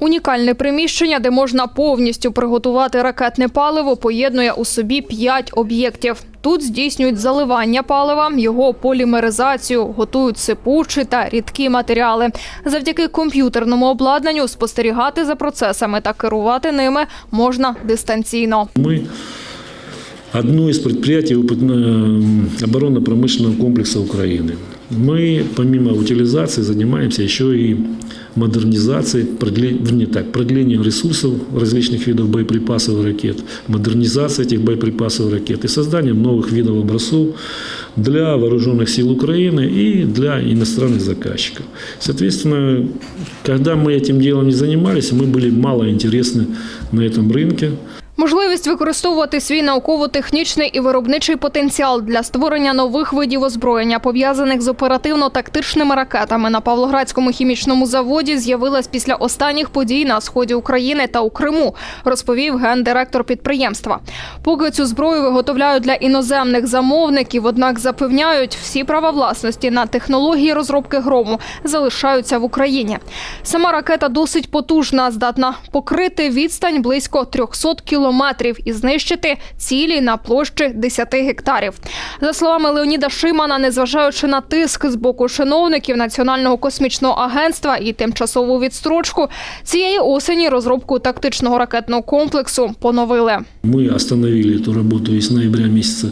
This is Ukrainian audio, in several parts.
Унікальне приміщення, де можна повністю приготувати ракетне паливо, поєднує у собі п'ять об'єктів. Тут здійснюють заливання палива, його полімеризацію, готують сипучі та рідкі матеріали. Завдяки комп'ютерному обладнанню спостерігати за процесами та керувати ними можна дистанційно. Мы одно из предприятий опытно- оборонно-промышленного комплекса Украины. Мы, помимо утилизации, занимаемся еще и модернизацией, продле- вернее так, продлением ресурсов различных видов боеприпасов и ракет, модернизацией этих боеприпасов и ракет и созданием новых видов образцов для вооруженных сил Украины и для иностранных заказчиков. Соответственно, когда мы этим делом не занимались, мы были мало интересны на этом рынке. Можливість використовувати свій науково-технічний і виробничий потенціал для створення нових видів озброєння, пов'язаних з оперативно-тактичними ракетами на Павлоградському хімічному заводі, з'явилась після останніх подій на сході України та у Криму, розповів гендиректор підприємства. Поки цю зброю виготовляють для іноземних замовників, однак запевняють, всі права власності на технології розробки грому залишаються в Україні. Сама ракета досить потужна, здатна покрити відстань близько 300 кілометрів і знищити цілі на площі 10 гектарів. За словами Леоніда Шимана, незважаючи на тиск з боку чиновників Національного космічного агентства і тимчасову відстрочку, цієї осені розробку тактичного ракетного комплексу поновили. Мы остановили эту работу и с ноября месяца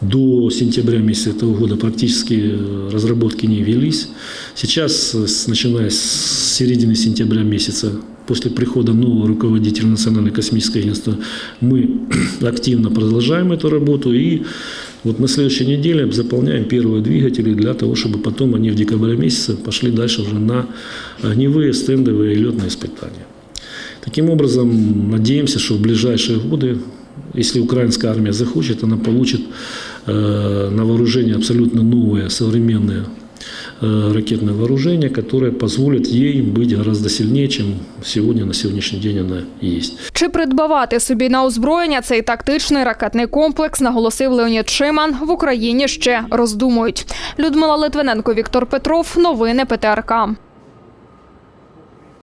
до сентября месяца этого года практически э, разработки не велись. Сейчас, э, с- начиная с середины сентября месяца, после прихода нового руководителя Национального космического агентства, мы активно продолжаем эту работу и вот на следующей неделе заполняем первые двигатели для того, чтобы потом они в декабре месяце пошли дальше уже на огневые, стендовые и летные испытания. Таким образом, надеемся, что в ближайшие годы, если украинская армия захочет, она получит э, на вооружение абсолютно новое, современное э, ракетное вооружение, которое позволит ей быть гораздо сильнее, чем сегодня, на сегодняшний день она есть. Чи придбавати собі на озброєння цей тактичний ракетний комплекс, наголосив Леонід Шиман, в Україні ще роздумують. Людмила Литвиненко, Віктор Петров. Новини ПТРК.